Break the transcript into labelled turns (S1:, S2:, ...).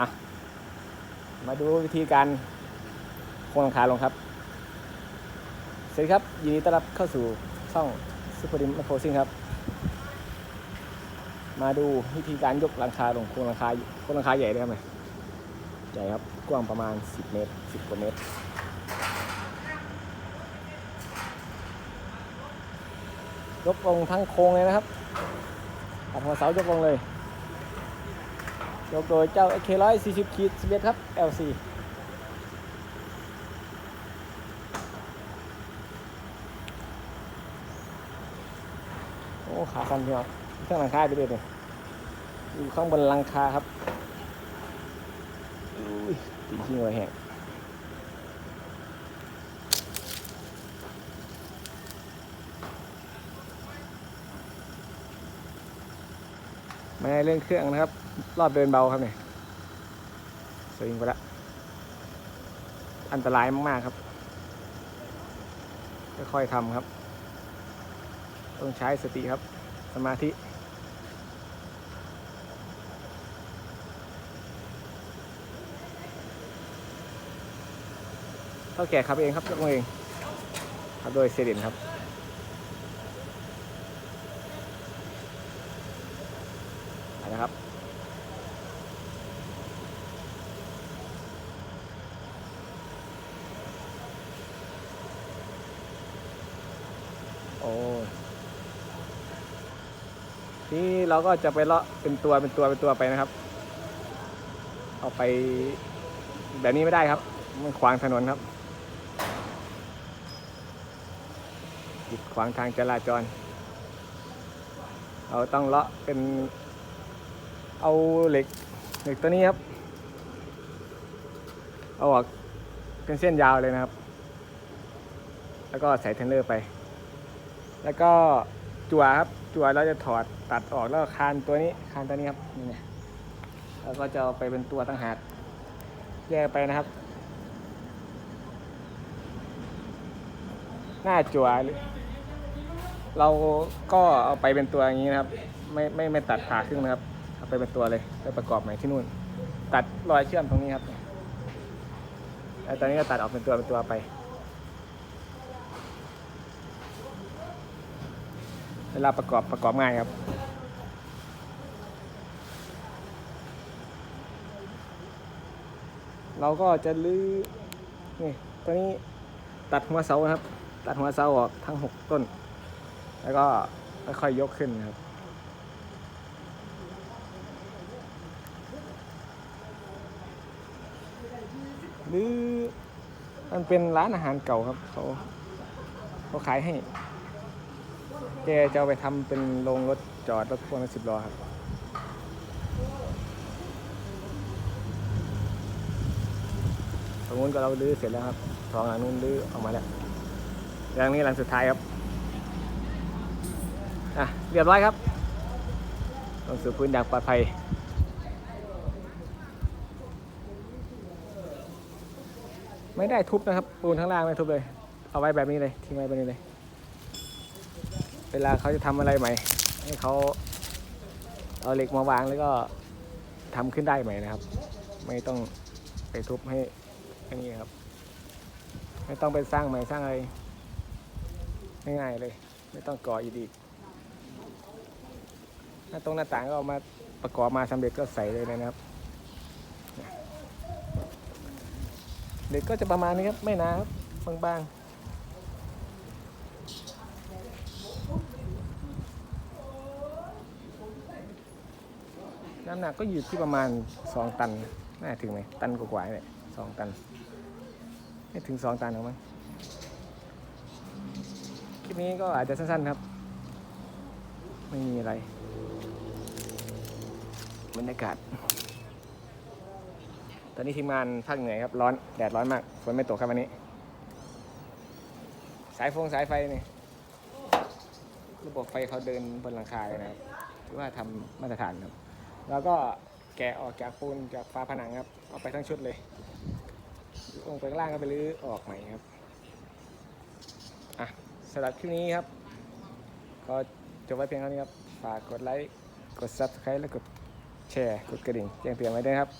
S1: อะมาดูวิธีการโครงหลังคาลงครับ สวัสดีครับยินดีต้อนรับเข้าสู่ช่องซูเปอร์ดิมโฟซิงครับ มาดูวิธีการยกหลังคาลงโครงหลังคาโครงหลังคาใหญ่ได้วยครับเนี่ยใหญ่ครับกว้างประมาณ 10 เมตร 10 กว่าเมตรยกลงทั้งโครงเลยนะครับตัดหัวเสายกลงเลย ยกโดยเจ้า AK 140 ขีด11ครับ LC โอ้ ขาสั่นพี่น้องเครื่องหลังคาไปเลยเนี่ยอยู่ข้างบนหลังคาครับอุ้ยตีขี้งวยแหง ไม่ได้เรื่องเครื่องนะครับ รอบเดินเบาครับเนี่ยสวิงไปละอันตรายมากๆครับค่อยๆทำครับ ต้องใช้สติครับ สมาธิเท่าแก่ครับเองครับยกมือเองครับโดยเซเดนครับ ไป นะครับ โอ้ทีนี้เราก็จะไปเลาะเป็นตัวเป็นตัวเป็นตัวไปนะครับ เอาไปแบบนี้ไม่ได้ครับ มันขวางถนนครับกีดขวางทางจราจร เราต้องเลาะเป็น เอาเหล็กเหล็กตัวนี้ครับ เอาออกเป็นเส้นยาวเลยนะครับ แล้วก็ใส่เทนเลอร์ไป แล้วก็จั่วครับ จั่วเราจะถอดตัดออกแล้วคานตัวนี้คานตัวนี้ครับนี่เนี่ยแล้วก็จะเอาไปเป็นตัวตั้งหากแยกไปนะครับ หน้าจั่วเราก็เอาไปเป็นตัวอย่างนี้นะครับ ไม่ไม่ไม่ตัดขาขึ้นนะครับ เอาไปเป็นตัวเลยไปประกอบใหม่ที่นู่น ตัดรอยเชื่อมตรงนี้ครับแล้วตอนนี้ก็ตัดออกเป็นตัวเป็นตัวไป เวลาประกอบประกอบง่ายครับเราก็จะลื้อนี่ตัวนี้ตัดหัวเสานะครับ ตัดหัวเสาออกทั้งหกต้น แล้วก็ค่อยๆยกขึ้นครับ หรือมันเป็นร้านอาหารเก่าครับเขาเขาขายให้แกจะเอาไปทำเป็นโรงรถจอดรถพ่วงสิบล้อครับตรงนู้นก็เราลื้อเสร็จแล้วครับสองหลังนู้นลื้อออกมาแล้วหลังนี้หลังสุดท้ายครับอะเรียบร้อยครับต้องสู่พื้นอย่างปลอดภัย ไม่ได้ทุบนะครับปูนข้างล่างไม่ทุบเลย เอาไว้แบบนี้เลยทิ้งไว้แบบนี้เลย เวลาเขาจะทำอะไรใหม่ ให้เขาเอาเหล็กมาวางแล้วก็ทำขึ้นได้ใหม่นะครับ ไม่ต้องไปทุบให้อันนี้ครับ ไม่ต้องไปสร้างใหม่สร้างอะไรง่ายๆเลย ไม่ต้องก่ออีกอีกถ้าตรงหน้าต่างก็เอามาประกอบมาสำเร็จก็ใส่เลยนะครับ เหล็กก็จะประมาณนี้ครับ ไม่หนาครับบางๆน้ำหนักก็อยู่ที่ประมาณ 2 ตัน น่าถึงไหม ตันกว่าๆเนี่ยสองตัน ไม่ถึง 2 ตันหรอกมั้ง คลิปนี้ก็อาจจะสั้นๆครับ ไม่มีอะไร บรรยากาศ ตอนนี้ทีมงานภาคเหนือครับ ร้อน แดดร้อนมาก ฝนไม่ตกครับวันนี้ สายฟงสายไฟนี่ระบบไฟเขาเดินบนหลังคาเลยนะครับถือว่าทำมาตรฐานครับ แล้วก็แกะออกจากปูนจากฝาผนังครับ เอาไปทั้งชุดเลย ลงไปข้างล่างก็ไปรื้อออกใหม่ครับ อะสำหรับคลิปนี้ครับ ก็จบไว้เพียงเท่านี้ครับ ฝากกดไลค์ กด subscribe และกดแชร์ กดกระดิ่งแจ้งเตือนไว้ด้วยครับ